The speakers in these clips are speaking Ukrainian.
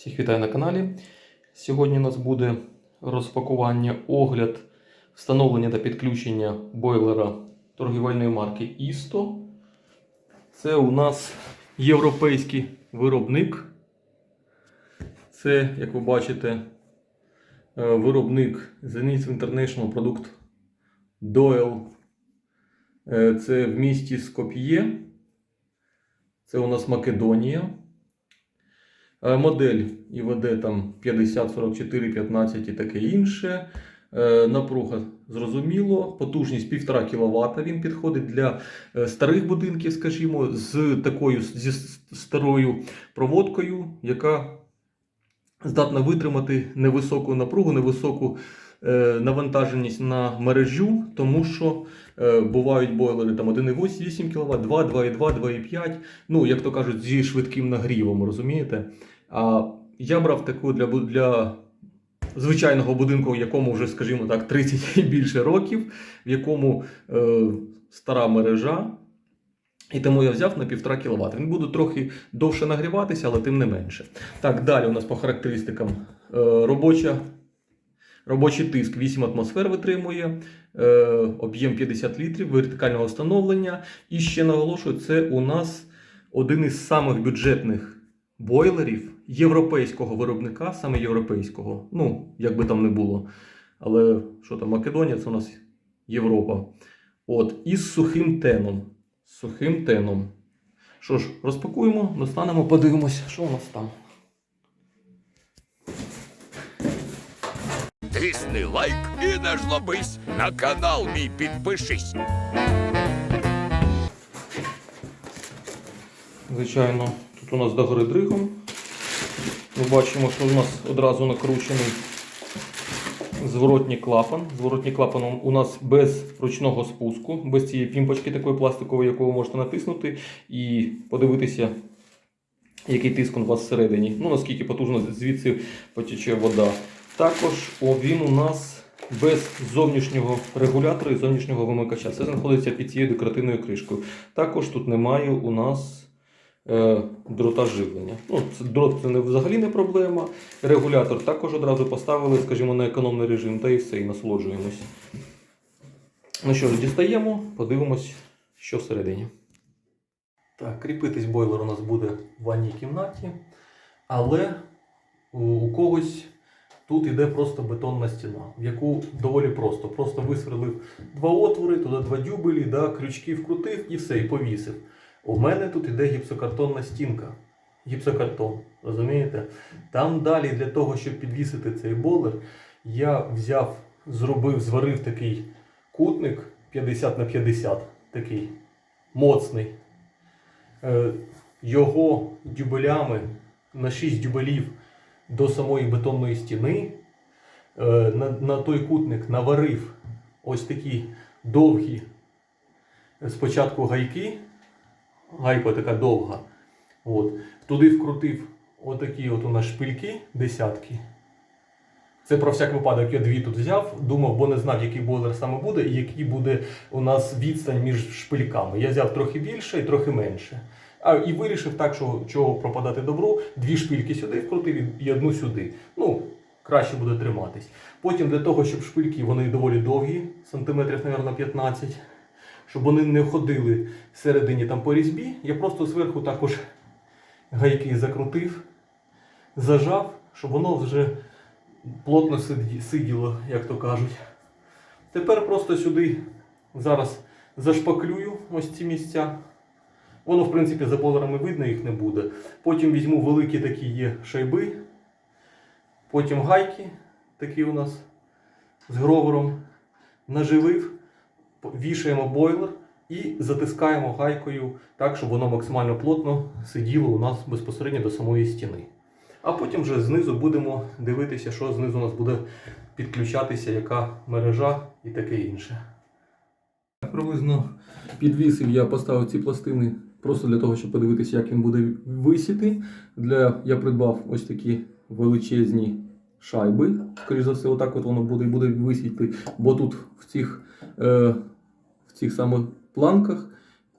Всіх вітаю на каналі. Сьогодні у нас буде розпакування, огляд, встановлення та підключення бойлера торгівельної марки Істо. Це у нас європейський виробник. Це, як ви бачите, е, виробник Zenith International продукт Doyle. Е, Це в місті Скоп'є. Це у нас Македонія. Е, Модель ІВД там 50, 44, 15 і таке інше. Е, Напруга зрозуміло. Потужність 1,5 кВт. Він підходить для е, старих будинків, скажімо, з такою зі старою проводкою, яка здатна витримати невисоку напругу, невисоку навантаженість на мережу, тому що бувають бойлери там 1,8 кВт, 2, 2,2, 2,5, ну, як то кажуть, зі швидким нагрівом, розумієте? А я брав таку для, для звичайного будинку, в якому вже, скажімо так, 30 і більше років, в якому е, стара мережа. І тому я взяв на 1,5 кВт. Він буде трохи довше нагріватися, але тим не менше. Так, далі у нас по характеристикам е, робоча, робочий тиск 8 атмосфер витримує, е, об'єм 50 літрів, вертикального встановлення. І ще наголошую, це у нас один із самих бюджетних бойлерів європейського виробника, саме європейського. Ну, як би там не було. Але що там, Македонія, це у нас Європа. От, із сухим теном. Сухим теном. Що ж, розпакуємо, достанемо, подивимось, що у нас там. Тисни лайк і не жлобись. На канал мій підпишись. Звичайно, тут у нас догори дригом. Ми бачимо, що у нас одразу накручений зворотній клапан. Зворотній клапан у нас без ручного спуску, без цієї пімпочки такої пластикової, яку ви можете натиснути, і подивитися, який тиск у вас всередині. Ну, наскільки потужно звідси потіче вода. Також він у нас без зовнішнього регулятора і зовнішнього вимикача. Це знаходиться під цією декоративною кришкою. Також тут немає у нас е, дрота живлення. Ну, це, дрот це не, взагалі не проблема. Регулятор також одразу поставили, скажімо, на економний режим, та і все, і насолоджуємось. Ну що ж, дістаємо, подивимось, що всередині. Так, кріпитись бойлер у нас буде в ванній кімнаті, але у когось тут іде просто бетонна стіна, в яку доволі просто. Просто висверлив два отвори, туди два дюбелі, да, крючки вкрутив і все, і повісив. У мене тут іде гіпсокартонна стінка. Гіпсокартон, розумієте? Там далі для того, щоб підвісити цей бойлер, я взяв, зробив, зварив такий кутник 50 на 50, такий моцний. Е, Його дюбелями на 6 дюбелів до самої бетонної стіни. Е, На, на той кутник наварив ось такі довгі е, спочатку гайки, гайка така довга. От. Туди вкрутив отакі от у нас шпильки, десятки. Це про всяк випадок я дві тут взяв, думав, бо не знав, який бойлер саме буде і який буде у нас відстань між шпильками. Я взяв трохи більше і трохи менше. А, і вирішив так, що чого пропадати добру, дві шпильки сюди вкрутив і- одну сюди. Ну, краще буде триматись. Потім для того, щоб шпильки вони доволі довгі, сантиметрів, мабуть, 15, щоб вони не ходили всередині там по різьбі, я просто зверху також гайки закрутив, зажав, щоб воно вже плотно сиділо, як то кажуть. Тепер просто сюди зараз зашпаклюю ось ці місця. Воно, в принципі, за бойлерами видно, їх не буде. Потім візьму великі такі є шайби. Потім гайки, такі у нас з гровером. Наживив, вішаємо бойлер і затискаємо гайкою так, щоб воно максимально плотно сиділо у нас безпосередньо до самої стіни. А потім вже знизу будемо дивитися, що знизу у нас буде підключатися, яка мережа і таке інше. Приблизно підвісив я поставив ці пластини просто для того, щоб подивитися, як він буде висіти. Для... Я придбав ось такі величезні шайби. Скоріше за все, отак от воно буде, буде висіти, бо тут в цих, е, в цих самих планках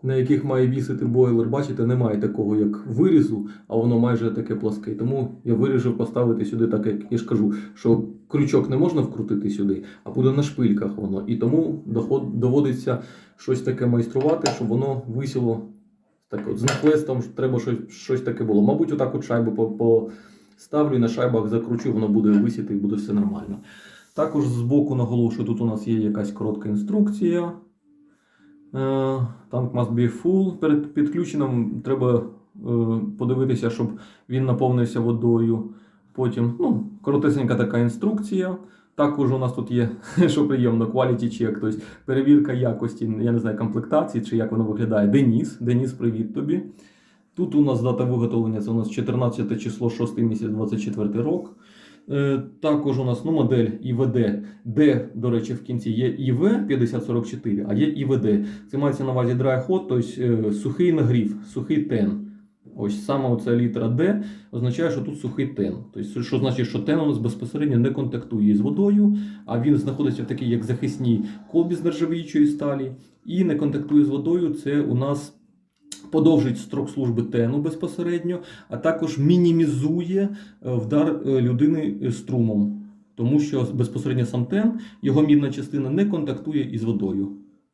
на яких має вісити бойлер, бачите, немає такого як вирізу, а воно майже таке пласке. Тому я вирішив поставити сюди, так як я ж кажу, що крючок не можна вкрутити сюди, а буде на шпильках воно. І тому доводиться щось таке майструвати, щоб воно висіло так от з нахлестом, треба щось, щось таке було. Мабуть, отак от шайбу поставлю і на шайбах закручу, воно буде висіти і буде все нормально. Також збоку наголошую, тут у нас є якась коротка інструкція. Е, Tank must be full. Перед підключенням треба е, подивитися, щоб він наповнився водою. Потім ну, коротесенька така інструкція. Також у нас тут є, що приємно, quality check, тобто перевірка якості, я не знаю, комплектації чи як воно виглядає. Деніс. Деніс, привіт тобі. Тут у нас дата виготовлення, це у нас 14 число, 6 місяць, 24 рок. Е, Також у нас ну, модель ІВД, де, до речі, в кінці є ІВ 5044, а є ІВД. Це мається на увазі dry hot, тобто е, сухий нагрів, сухий тен. Ось саме оця літера D означає, що тут сухий тен. Тобто, що значить, що тен у нас безпосередньо не контактує з водою, а він знаходиться в такій як захисній колбі з нержавіючої сталі і не контактує з водою. Це у нас подовжить строк служби тену безпосередньо, а також мінімізує е, вдар е, людини е, струмом, тому що безпосередньо сам тен, його мідна частина не контактує із водою.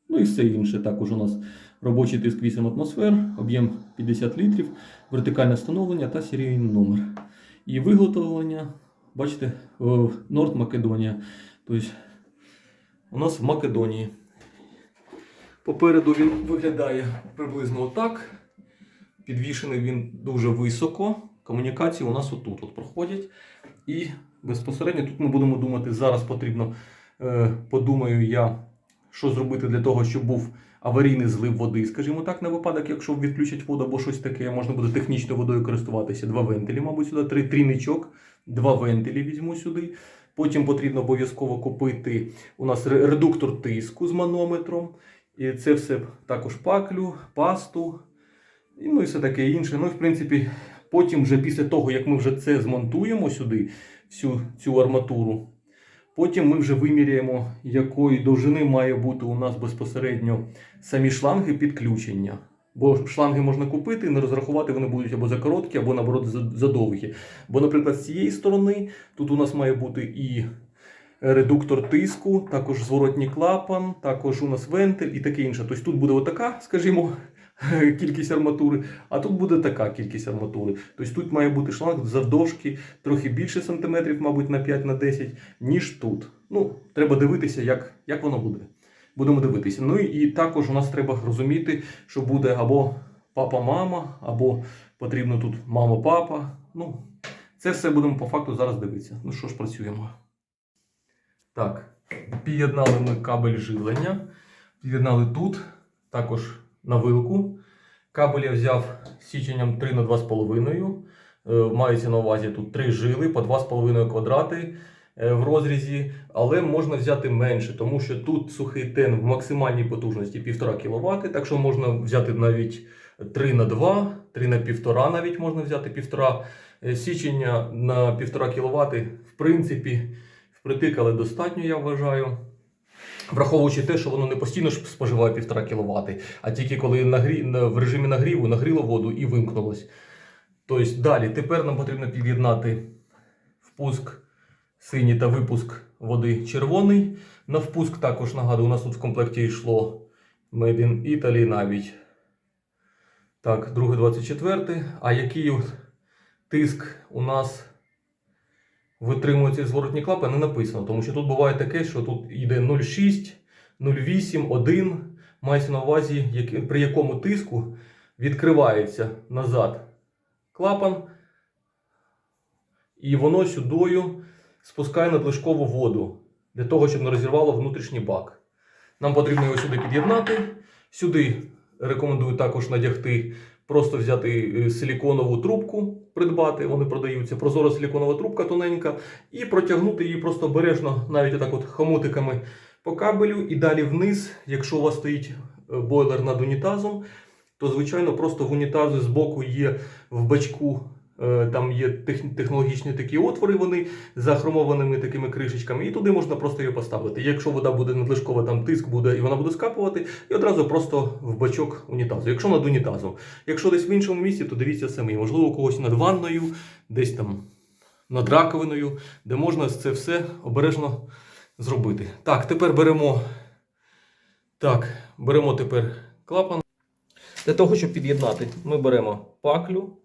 Ну і все інше. Також у нас робочий тиск 8 атмосфер, об'єм 50 літрів, вертикальне встановлення та серійний номер. І виготовлення, бачите, в Норд Македонія. Тобто у нас в Македонії. Попереду він виглядає приблизно отак. Підвішений він дуже високо. Комунікації у нас отут от проходять. І безпосередньо тут ми будемо думати, зараз потрібно, е, подумаю я, що зробити для того, щоб був аварійний злив води, скажімо так, на випадок, якщо відключать воду або щось таке, можна буде технічно водою користуватися. Два вентилі, мабуть, сюди, три трійничок, два вентилі візьму сюди. Потім потрібно обов'язково купити у нас редуктор тиску з манометром. І це все також паклю, пасту, ну і все таке інше. Ну, і в принципі, потім, вже після того, як ми вже це змонтуємо сюди, всю цю арматуру, потім ми вже виміряємо, якої довжини має бути у нас безпосередньо самі шланги підключення. Бо шланги можна купити, не розрахувати, вони будуть або за короткі, або наоборот за- довгі. Бо, наприклад, з цієї сторони тут у нас має бути і редуктор тиску, також зворотній клапан, також у нас вентиль і таке інше. Тобто тут буде отака, скажімо, кількість арматури, а тут буде така кількість арматури. Тобто тут має бути шланг завдовжки трохи більше сантиметрів, мабуть, на 5 на 10, ніж тут. Ну, треба дивитися, як, як воно буде. Будемо дивитися. Ну і також у нас треба розуміти, що буде або папа-мама, або потрібно тут мама-папа. Ну, це все будемо по факту зараз дивитися. Ну що ж, працюємо. Так, під'єднали ми кабель живлення. Під'єднали тут, також на вилку. Кабель я взяв січенням 3 на 2,5. Е, Мається на увазі тут 3 жили по 2,5 квадрати е, в розрізі, але можна взяти менше, тому що тут сухий тен в максимальній потужності 1,5 кВт, так що можна взяти навіть 3 на 2, 3 на 1,5 навіть можна взяти 1,5. Е, Січення на 1,5 кВт, в принципі, впритик, але достатньо, я вважаю. Враховуючи те, що воно не постійно ж споживає 1,5 кВт, а тільки коли нагрі... в режимі нагріву нагріло воду і вимкнулось. Тобто далі, тепер нам потрібно під'єднати впуск синій та випуск води червоний. На впуск також нагадую, у нас тут в комплекті йшло Made in Italy навіть. Так, друге 24. А який тиск у нас витримує цей зворотній клапан, не написано. Тому що тут буває таке, що тут йде 0,6, 0,8, 1. Мається на увазі, при якому тиску відкривається назад клапан, і воно сюдою спускає надлишкову воду для того, щоб не розірвало внутрішній бак. Нам потрібно його сюди під'єднати. Сюди рекомендую також надягти, просто взяти е, силіконову трубку, придбати, вони продаються, прозора силіконова трубка тоненька, і протягнути її просто обережно, навіть отак от хомутиками по кабелю, і далі вниз, якщо у вас стоїть е, бойлер над унітазом, то звичайно просто в унітазі збоку є в бачку Там є технологічні такі отвори, вони захромованими такими кришечками, і туди можна просто її поставити. Якщо вода буде надлишкова, там тиск буде і вона буде скапувати, і одразу просто в бачок унітазу. Якщо над унітазом. Якщо десь в іншому місці, то дивіться самі. Можливо, у когось над ванною, десь там над раковиною, де можна це все обережно зробити. Так, тепер беремо. Так, беремо тепер клапан. Для того, щоб під'єднати, ми беремо паклю.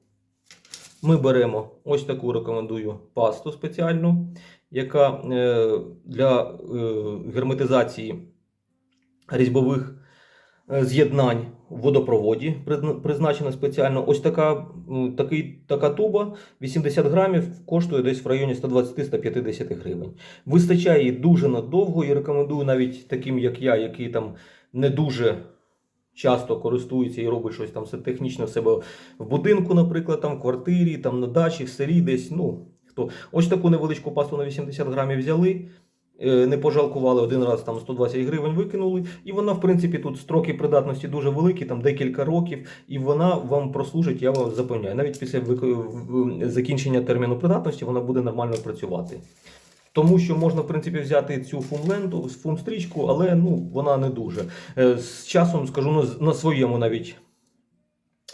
Ми беремо ось таку рекомендую пасту спеціальну, яка е, для е, герметизації різьбових е, з'єднань в водопроводі призначена спеціально. Ось така, такий, така туба 80 грамів коштує десь в районі 120-150 гривень. Вистачає її дуже надовго і рекомендую навіть таким, як я, який там не дуже часто користується і робить щось там все технічно в себе в будинку, наприклад, там в квартирі, там на дачі, в селі десь. Ну, хто. Ось таку невеличку пасту на 80 грамів взяли. е, Не пожалкували один раз там 120 гривень викинули, і вона, в принципі, тут строки придатності дуже великі, там декілька років, і вона вам прослужить, я вам запевняю. Навіть після закінчення терміну придатності вона буде нормально працювати. Тому що можна, в принципі, взяти цю фум-ленту, фум-стрічку, але ну, вона не дуже. Е, З часом скажу на, своєму навіть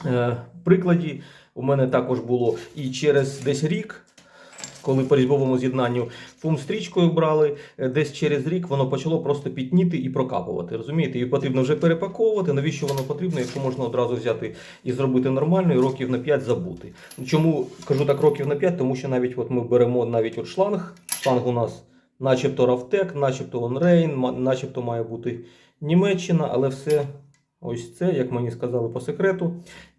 е, прикладі. У мене також було і через десь рік, коли по різьбовому з'єднанню фум-стрічкою брали, е, десь через рік воно почало просто пітніти і прокапувати. Розумієте, і потрібно вже перепаковувати. Навіщо воно потрібно, якщо можна одразу взяти і зробити нормально, і років на 5 забути. Чому кажу так років на 5? Тому що навіть от ми беремо навіть от шланг. Шланг у нас начебто Равтек, начебто Онрейн, начебто має бути Німеччина, але все ось це, як мені сказали по секрету,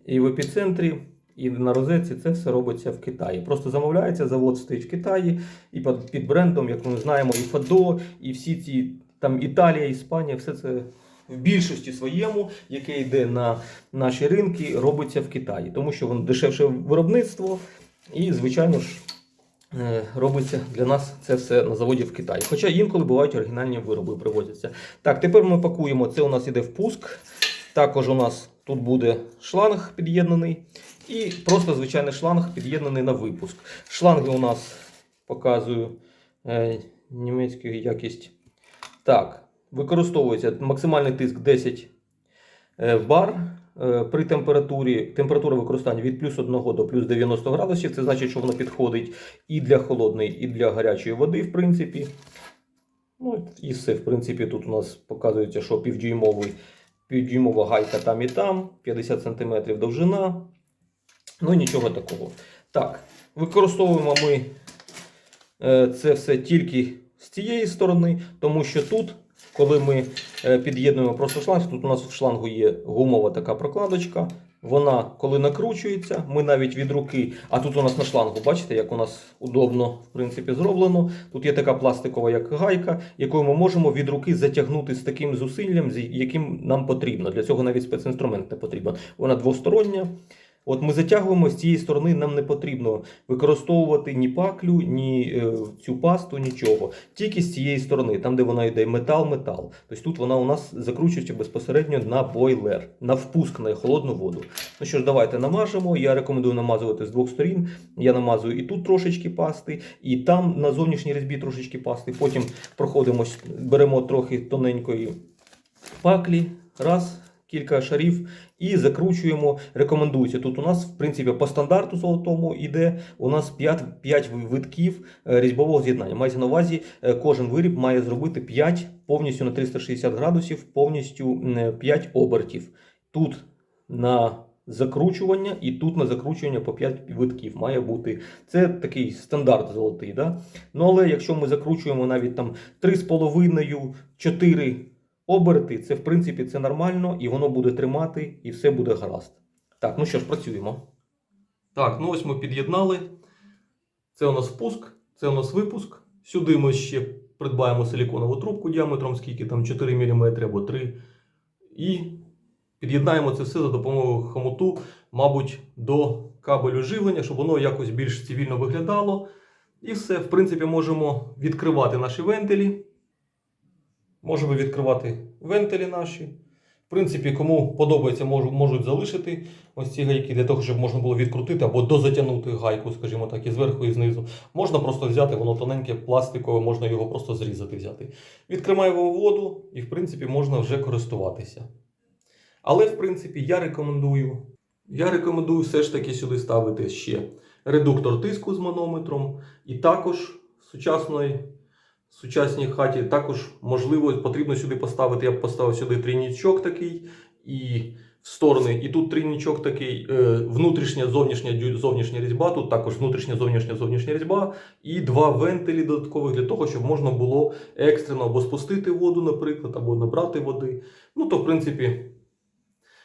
і в епіцентрі, і на розетці це все робиться в Китаї. Просто замовляється, завод стоїть в Китаї, і під брендом, як ми знаємо, і Фадо, і всі ці там Італія, Іспанія, все це в більшості своєму, яке йде на наші ринки, робиться в Китаї, тому що воно дешевше виробництво, і, звичайно ж. Е, Робиться для нас це все на заводі в Китаї. Хоча інколи бувають оригінальні вироби привозяться. Так, тепер ми пакуємо. Це у нас іде впуск. Також у нас тут буде шланг під'єднаний. І просто звичайний шланг під'єднаний на випуск. Шланги у нас показую е, німецьку якість. Так, використовується максимальний тиск 10 е, бар. Е, При температурі температура використання від плюс 1 до плюс 90 градусів. Це значить, що воно підходить і для холодної, і для гарячої води, в принципі. Ну і все. В принципі, тут у нас показується, що півдюймовий, півдюймова гайка там і там, 50 см довжина. Ну нічого такого. Так, використовуємо ми е, це все тільки з цієї сторони, тому що тут, коли ми е, під'єднуємо просто шланг, тут у нас в шлангу є гумова така прокладочка. Вона, коли накручується, ми навіть від руки, а тут у нас на шлангу, бачите, як у нас удобно в принципі зроблено. Тут є така пластикова, як гайка, якою ми можемо від руки затягнути з таким зусиллям, з яким нам потрібно. Для цього навіть спецінструмент не потрібен. Вона двостороння. От ми затягуємо з цієї сторони, нам не потрібно використовувати ні паклю, ні е, цю пасту, нічого. Тільки з цієї сторони, там, де вона йде метал-метал. Тобто тут вона у нас закручується безпосередньо на бойлер, на впуск на холодну воду. Ну що ж, давайте намажемо. Я рекомендую намазувати з двох сторін. Я намазую і тут трошечки пасти, і там на зовнішній різьбі трошечки пасти. Потім проходимось, беремо трохи тоненької паклі. Раз. Кілька шарів і закручуємо. Рекомендується. Тут у нас, в принципі, по стандарту золотому йде у нас 5, 5 витків е, різьбового з'єднання. Мається на увазі, е, кожен виріб має зробити 5 повністю на 360 градусів, повністю 5 обертів. Тут на закручування і тут на закручування по 5 витків має бути. Це такий стандарт золотий. Да? Ну але якщо ми закручуємо навіть там 3,5, 4 оберти, це в принципі це нормально, і воно буде тримати, і все буде гаразд. Так, ну що ж, працюємо. Так, ну ось ми під'єднали. Це у нас впуск, це у нас випуск. Сюди ми ще придбаємо силіконову трубку діаметром, скільки там 4 мм або 3. І під'єднаємо це все за допомогою хомуту, мабуть, до кабелю живлення, щоб воно якось більш цивільно виглядало. І все, в принципі, можемо відкривати наші вентилі. Можемо відкривати вентилі наші. В принципі, кому подобається, можу- можуть залишити ось ці гайки для того, щоб можна було відкрутити або дозатягнути гайку, скажімо так, і зверху, і знизу. Можна просто взяти, воно тоненьке, пластикове, можна його просто зрізати взяти. Відкриваємо воду і, в принципі, можна вже користуватися. Але, в принципі, я рекомендую. Я рекомендую все ж таки сюди ставити ще редуктор тиску з манометром, і також сучасної, сучасній хаті також можливо потрібно сюди поставити. Я б поставив сюди трійнічок такий і в сторони. І тут трійнічок такий, е, внутрішня, зовнішня, зовнішня різьба, тут також внутрішня, зовнішня, зовнішня різьба, і два вентилі додаткових для того, щоб можна було екстрено або спустити воду, наприклад, або набрати води. Ну, то, в принципі,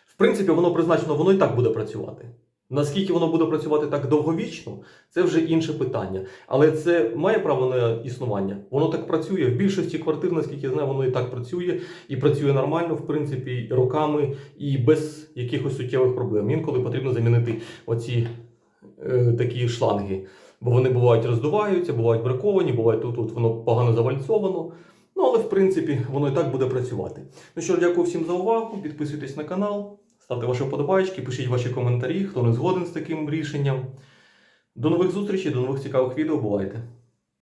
в принципі, воно призначено, воно і так буде працювати. Наскільки воно буде працювати так довговічно, це вже інше питання. Але це має право на існування. Воно так працює. В більшості квартир, наскільки я знаю, воно і так працює, і працює нормально, в принципі, роками і без якихось суттєвих проблем. Інколи потрібно замінити оці е, такі шланги. Бо вони бувають роздуваються, бувають браковані, буває тут, тут воно погано завальцовано. Ну, але в принципі воно і так буде працювати. Ну що дякую всім за увагу. Підписуйтесь на канал, ставте ваші вподобайки, пишіть ваші коментарі, хто не згоден з таким рішенням. До нових зустрічей, до нових цікавих відео. Бувайте!